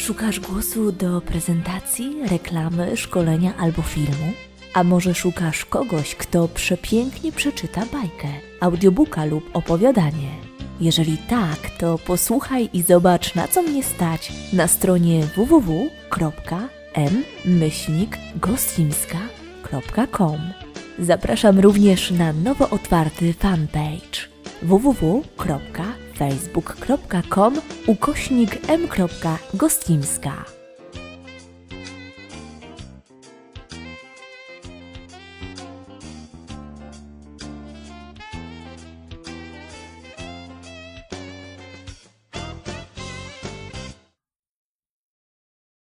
Szukasz głosu do prezentacji, reklamy, szkolenia albo filmu? A może szukasz kogoś, kto przepięknie przeczyta bajkę, audiobooka lub opowiadanie? Jeżeli tak, to posłuchaj i zobacz na co mnie stać na stronie www.m-gościmska.com. Zapraszam również na nowo otwarty fanpage www.facebook.com ukośnik m.gostimska.